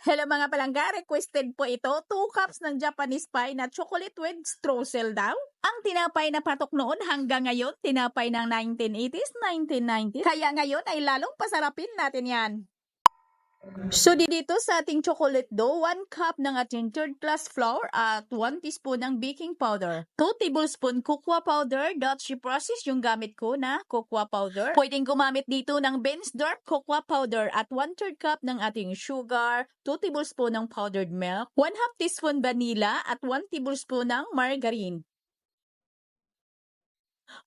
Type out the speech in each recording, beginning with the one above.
Hello mga palangga, requested po ito, 2 cups ng Japanese pie na chocolate with streusel daw. Ang tinapay na patok noon hanggang ngayon, tinapay ng 1980s, 1990s. Kaya ngayon ay lalong pasarapin natin yan. So dito sa ating chocolate dough, 1 cup ng ating third class flour at 1 teaspoon ng baking powder. 2 tablespoon cocoa powder, Dutch process yung gamit ko na cocoa powder. Pwedeng gumamit dito ng Ben's Dark cocoa powder at 1 third cup ng ating sugar, 2 tablespoon ng powdered milk, 1 half teaspoon vanilla at 1 tablespoon ng margarine.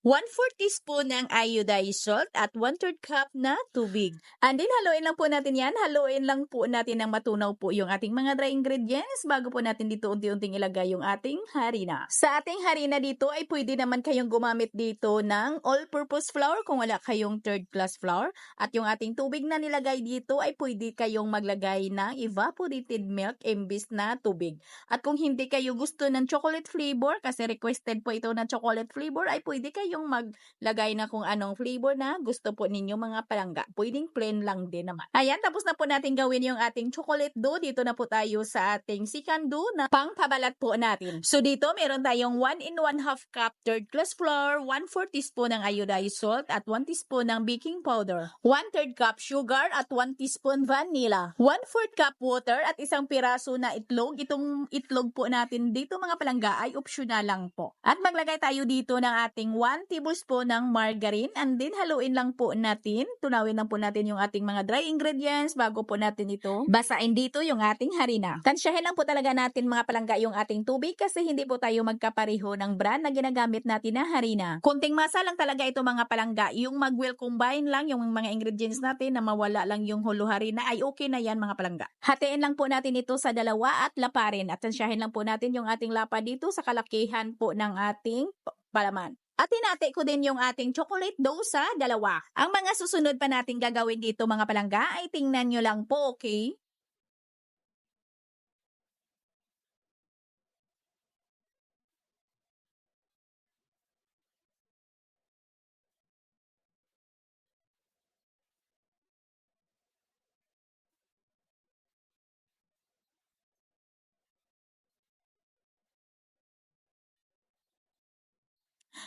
1 4 teaspoon ng iodized salt at 1 third cup na tubig. And then haluin lang po natin yan. Haluin lang po natin ng matunaw po yung ating mga dry ingredients bago po natin dito unti-unting ilagay yung ating harina. Sa ating harina dito ay pwede naman kayong gumamit dito ng all-purpose flour kung wala kayong third class flour. At yung ating tubig na nilagay dito ay pwede kayong maglagay ng evaporated milk imbis na tubig. At kung hindi kayo gusto ng chocolate flavor, kasi requested po ito ng chocolate flavor, ay pwede kayong maglagay na kung anong flavor na gusto po ninyo mga palangga. Pwedeng plain lang din naman. Ayan, tapos na po natin gawin yung ating chocolate dough. Dito na po tayo sa ating second dough na pangpabalat po natin. So dito, meron tayong 1 in 1 half cup third class flour, 1 4 teaspoon ng iodized salt, at 1 teaspoon ng baking powder, 1 third cup sugar, at 1 teaspoon vanilla, 1 4 cup water, at isang piraso na itlog. Itong itlog po natin dito mga palangga ay optional lang po. At maglagay tayo dito ng ating 1 tablespoon ng margarine and then haluin lang po natin. Tunawin lang po natin yung ating mga dry ingredients bago po natin ito basain dito yung ating harina. Tansyahin lang po talaga natin mga palangga yung ating tubig kasi hindi po tayo magkapareho ng brand na ginagamit natin na harina. Kunting masa lang talaga ito mga palangga. Yung mag-well combine lang yung mga ingredients natin na mawala lang yung hulo harina ay okay na yan mga palangga. Hatiin lang po natin ito sa dalawa at laparin at tansyahin lang po natin yung ating lapa dito sa kalakihan po ng ating palaman. At tinati ko din yung ating chocolate dough sa dalawa. Ang mga susunod pa nating gagawin dito mga palangga ay tingnan nyo lang po, okay?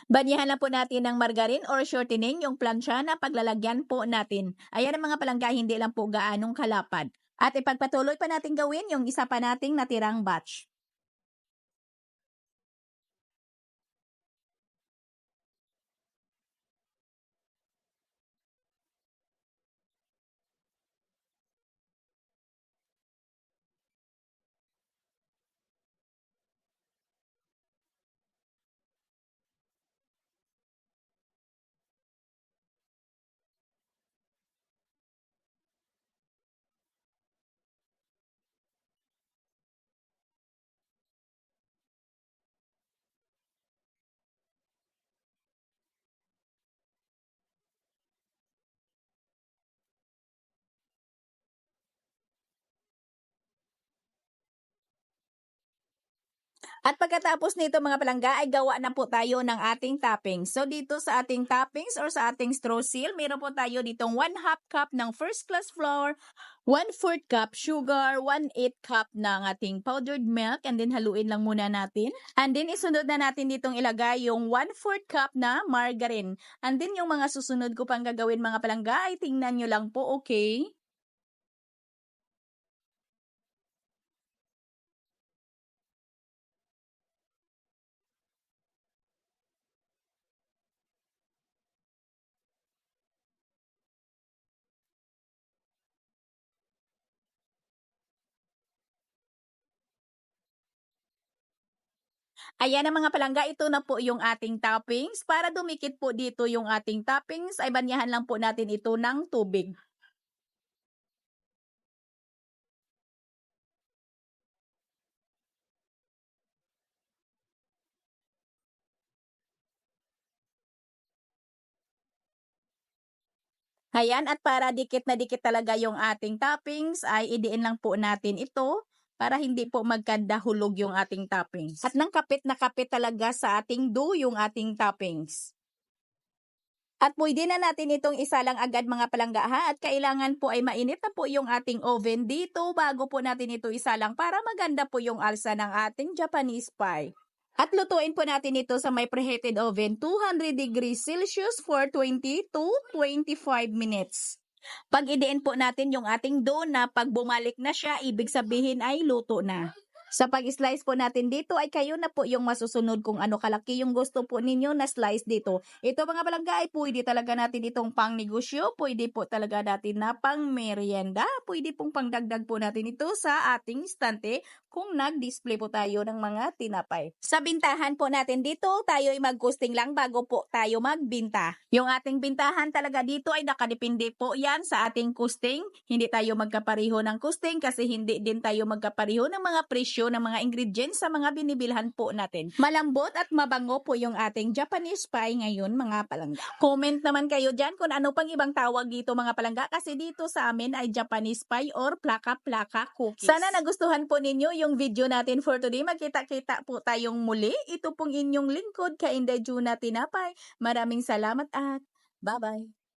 Banyahan lang po natin ng margarine or shortening yung plancha na paglalagyan po natin. Ayan ang mga palangga, hindi lang po gaanong kalapad. At ipagpatuloy pa natin gawin yung isa pa nating natirang batch. At pagkatapos nito mga palangga ay gawa na po tayo ng ating toppings. So dito sa ating toppings or sa ating straw seal, meron po tayo ditong 1 half cup ng first class flour, 1 4 cup sugar, 1 8 cup ng ating powdered milk and then haluin lang muna natin. And then isunod na natin ditong ilagay yung 1 4 cup na margarine. And then yung mga susunod ko pang gagawin mga palangga ay tingnan nyo lang po, okay? Ayan ang mga palangga, ito na po yung ating toppings. Para dumikit po dito yung ating toppings, ay banyahan lang po natin ito ng tubig. Ayan, at para dikit na dikit talaga yung ating toppings, ay idiin lang po natin ito para hindi po magkandahulog yung ating toppings. At nang kapit na kapit talaga sa ating dough yung ating toppings. At pwede na natin itong isa lang agad mga palangga ha at kailangan po ay mainit na po yung ating oven dito bago po natin ito isa lang para maganda po yung alsa ng ating Japanese pie. At lutuin po natin ito sa may preheated oven 200 degrees Celsius for 20 to 25 minutes. Pag idiin po natin yung ating dough na pag bumalik na siya, ibig sabihin ay luto na. Sa pag-slice po natin dito ay kayo na po yung masusunod kung ano kalaki yung gusto po ninyo na slice dito. Ito mga palangga ay pwede talaga natin itong pang negosyo, pwede po talaga natin na pang merienda, pwede pong pangdagdag po natin ito sa ating stante kung nag-display po tayo ng mga tinapay. Sa bintahan po natin dito, tayo ay mag-costing lang bago po tayo magbinta. Yung ating bintahan talaga dito ay nakadepende po yan sa ating costing. Hindi tayo magkapareho ng costing kasi hindi din tayo magkapareho ng mga presyo ng mga ingredients sa mga binibilhan po natin. Malambot at mabango po yung ating Japanese pie ngayon mga palangga. Comment naman kayo dyan kung ano pang ibang tawag dito mga palangga kasi dito sa amin ay Japanese pie or plaka-plaka cookies. Sana nagustuhan po ninyo yung video natin for today. Magkita-kita po tayong muli. Ito pong inyong lingkod, Kainday Juna Tinapay. Maraming salamat at bye-bye.